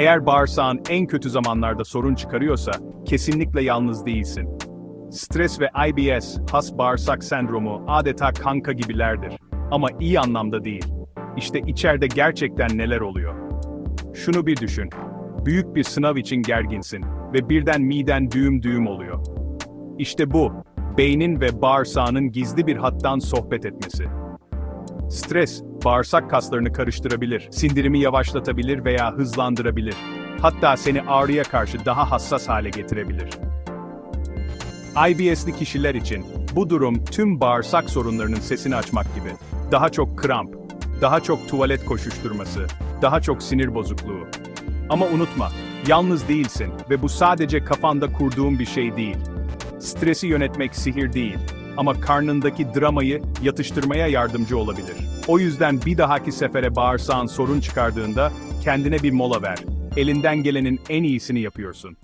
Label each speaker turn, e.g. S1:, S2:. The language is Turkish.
S1: Eğer bağırsağın en kötü zamanlarda sorun çıkarıyorsa, kesinlikle yalnız değilsin. Stres ve IBS, has bağırsak sendromu adeta kanka gibilerdir. Ama iyi anlamda değil. İşte içeride gerçekten neler oluyor. Şunu bir düşün. Büyük bir sınav için gerginsin ve birden miden düğüm düğüm oluyor. İşte bu, beynin ve bağırsağının gizli bir hattan sohbet etmesi. Stres, bağırsak kaslarını karıştırabilir, sindirimi yavaşlatabilir veya hızlandırabilir. Hatta seni ağrıya karşı daha hassas hale getirebilir. IBS'li kişiler için bu durum tüm bağırsak sorunlarının sesini açmak gibi. Daha çok kramp, daha çok tuvalet koşuşturması, daha çok sinir bozukluğu. Ama unutma, yalnız değilsin ve bu sadece kafanda kurduğun bir şey değil. Stresi yönetmek sihir değil ama karnındaki dramayı yatıştırmaya yardımcı olabilir. O yüzden bir dahaki sefere bağırsağın sorun çıkardığında kendine bir mola ver. Elinden gelenin en iyisini yapıyorsun.